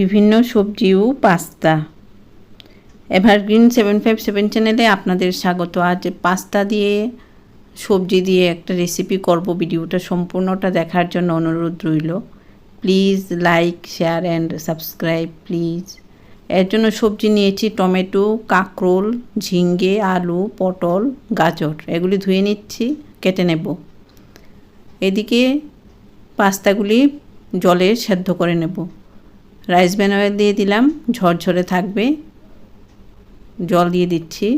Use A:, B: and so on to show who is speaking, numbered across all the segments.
A: বিভিন্ন সবজি ও pasta. Evergreen seven five seven চ্যানেলে আপনাদের স্বাগত। আজ পাস্তা দিয়ে, সবজি দিয়ে একটা রেসিপি করব। ভিডিওটা সম্পূর্ণটা দেখার জন্য অনুরোধ রইল। Please like share and subscribe please এর জন্য সবজি নিয়েছি টমেটো, কাঁকরোল, ঝিঙ্গে, আলু, পটল, গাজর। এগুলি ধুয়ে নিচ্ছি, কেটে নেব। এদিকে পাস্তাগুলি জলে সেদ্ধ করে নেব। রাইস ব্যানার দিয়ে দিলাম। ঝরঝরে থাকবে। জল দিয়ে দিচ্ছি।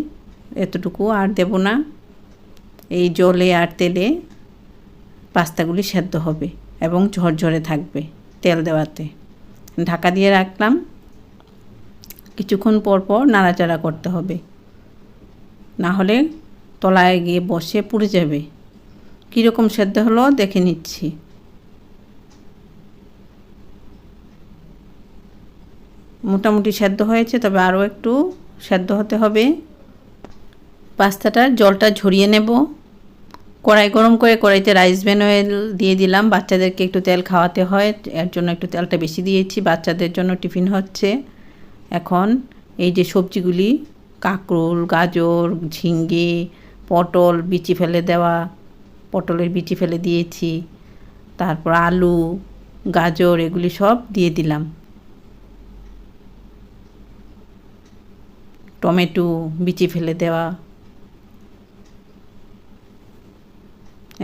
A: এতটুকু আর দেব না। এই জলে আর তেলে পাস্তাগুলি সেদ্ধ হবে এবং ঝরঝরে থাকবে তেল দেওয়াতে। ঢাকা দিয়ে রাখলাম। কিছুক্ষণ পর পর নাড়াচাড়া করতে হবে। না হলে তলায় গিয়ে বসে পুড়ে যাবে। কীরকম সেদ্ধ হলো দেখে নিচ্ছি। মোটামুটি সেদ্ধ হয়েছে, তবে আরও একটু সেদ্ধ হতে হবে। পাস্তাটার জলটা ঝরিয়ে নেব। কড়াই গরম করে কড়াইতে রাইস ব্যান অয়েল দিয়ে দিলাম। বাচ্চাদেরকে একটু তেল খাওয়াতে হয়, এর জন্য একটু তেলটা বেশি দিয়েছি। বাচ্চাদের জন্য টিফিন হচ্ছে। এখন এই যে সবজিগুলি, কাঁকরোল, গাজর, ঝিঙ্গে, পটল বিচি ফেলে দেওয়া, পটলের বিচি ফেলে দিয়েছি। তারপর আলু, গাজর, এগুলি সব দিয়ে দিলাম। টমেটো বিচি ফেলে দেওয়া।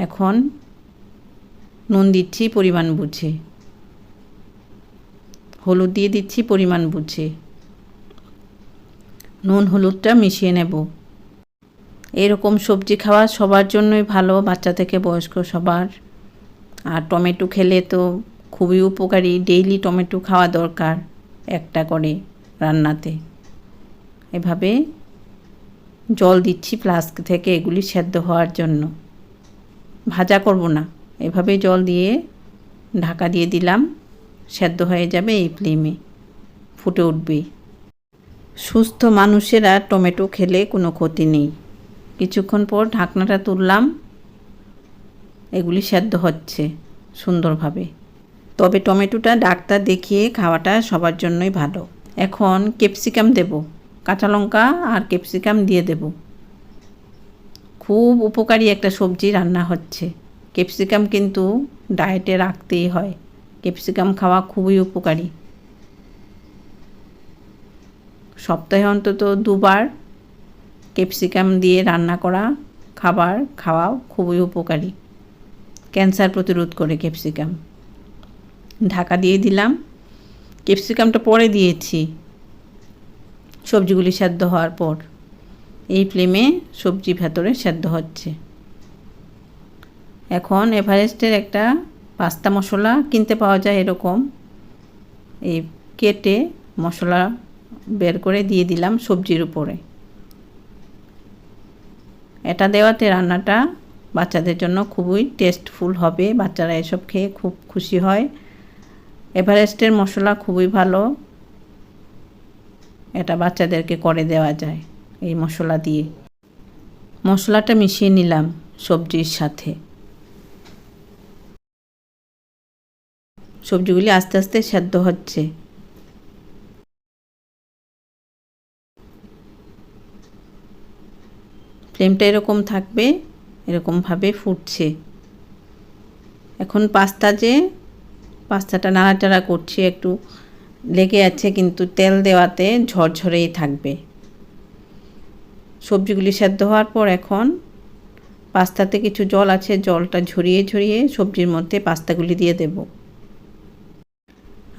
A: এখন নুন দিচ্ছি, পরিমাণ বুঝে। হলুদ দিয়ে দিচ্ছি, পরিমাণ বুঝে। নুন হলুদটা মিশিয়ে নেব। এরকম সবজি খাওয়া সবার জন্যই ভালো, বাচ্চা থেকে বয়স্ক সবার। আর টমেটো খেলে তো খুবই উপকারী ডেইলি টমেটো খাওয়া দরকার একটা করে রান্নাতে। এভাবে জল দিচ্ছি ফ্লাস্ক থেকে এগুলি সেদ্ধ হওয়ার জন্য। ভাজা করব না। এভাবে জল দিয়ে ঢাকা দিয়ে দিলাম। সেদ্ধ হয়ে যাবে এই ফ্লেমে। ফুটে উঠবে। সুস্থ মানুষেরা টমেটো খেলে কোনো ক্ষতি নেই। কিছুক্ষণ পর ঢাকনাটা তুললাম। এগুলি সেদ্ধ হচ্ছে সুন্দরভাবে। তবে টমেটোটা ডাক্তার দেখিয়ে খাওয়াটা সবার জন্যই ভালো। এখন ক্যাপসিকাম দেব। কাঁচা লঙ্কা আর ক্যাপসিকাম দিয়ে দেব। খুব উপকারী একটা সবজি রান্না হচ্ছে। ক্যাপসিকাম কিন্তু ডায়েটে রাখতেই হয়। ক্যাপসিকাম খাওয়া খুবই উপকারী। সপ্তাহে অন্তত দুবার ক্যাপসিকাম দিয়ে রান্না করা খাবার খাওয়া খুবই উপকারী। ক্যান্সার প্রতিরোধ করে ক্যাপসিকাম। ঢাকা দিয়ে দিলাম। ক্যাপসিকামটা পরে দিয়েছি। সবজিগুলি সেদ্ধ হওয়ার পর এই ফ্লেমে সবজি ভেতরে সেদ্ধ হচ্ছে। এখন এভারেস্টের একটা পাস্তা মশলা কিনতে পাওয়া যায় এরকম। এই কেটে মশলা বের করে দিয়ে দিলাম সবজির উপরে। এটা দেওয়াতে রান্নাটা বাচ্চাদের জন্য খুবই টেস্টফুল হবে। বাচ্চারা এসব খেয়ে খুব খুশি হয়। এভারেস্টের মশলা খুবই ভালো। এটা বাচ্চাদেরকে করে দেওয়া যায়, এই মশলা দিয়ে। মশলাটা মিশিয়ে নিলাম সবজির সাথে। সবজিগুলি আস্তে আস্তে সেদ্ধ হচ্ছে। ফ্লেমটা এরকম থাকবে, এরকমভাবে ফুটছে। এখন পাস্তা যে, পাস্তাটা নাড়াচাড়া করছি একটু লেগে আছে, কিন্তু তেল দেওয়াতে ঝরঝরেই থাকবে। সবজিগুলি সেদ্ধ হওয়ার পর এখন পাস্তাতে কিছু জল আছে, জলটা ঝরিয়ে ঝরিয়ে সবজির মধ্যে পাস্তাগুলি দিয়ে দেব।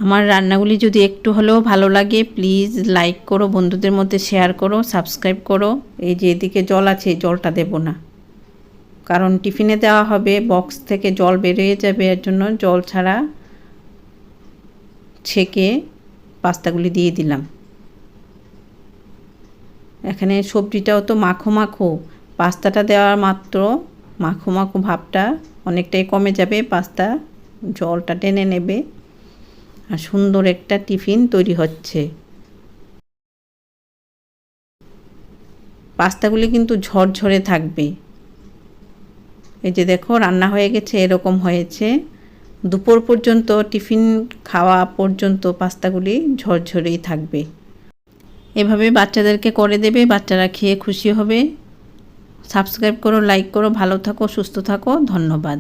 A: আমার রান্নাগুলি যদি একটু হলেও ভালো লাগে, প্লিজ লাইক করো, বন্ধুদের মধ্যে শেয়ার করো, সাবস্ক্রাইব করো। এই যে এদিকে জল আছে জলটা দেব না। কারণ টিফিনে দেওয়া হবে, বক্স থেকে জল বেরিয়ে যাবে, এর জন্য জল ছাড়া ছেঁকে পাস্তাগুলি দিয়ে দিলাম। এখানে সবজিটাও তো মাখো মাখো। পাস্তাটা দেওয়ার মাত্র মাখো মাখো ভাবটা অনেকটাই কমে যাবে, পাস্তা জলটা টেনে নেবে আর সুন্দর একটা টিফিন তৈরি হচ্ছে। পাস্তাগুলি কিন্তু ঝরঝরে থাকবে। এই যে দেখো, রান্না হয়ে গেছে, এরকম হয়েছে। দুপুর পর্যন্ত টিফিন খাওয়া পর্যন্ত পাস্তাগুলি ঝরঝরেই থাকবে। এভাবে বাচ্চাদেরকে করে দেবে, বাচ্চারা খেয়ে খুশি হবে। সাবস্ক্রাইব করো, লাইক করো, ভালো থাকো, সুস্থ থাকো, ধন্যবাদ।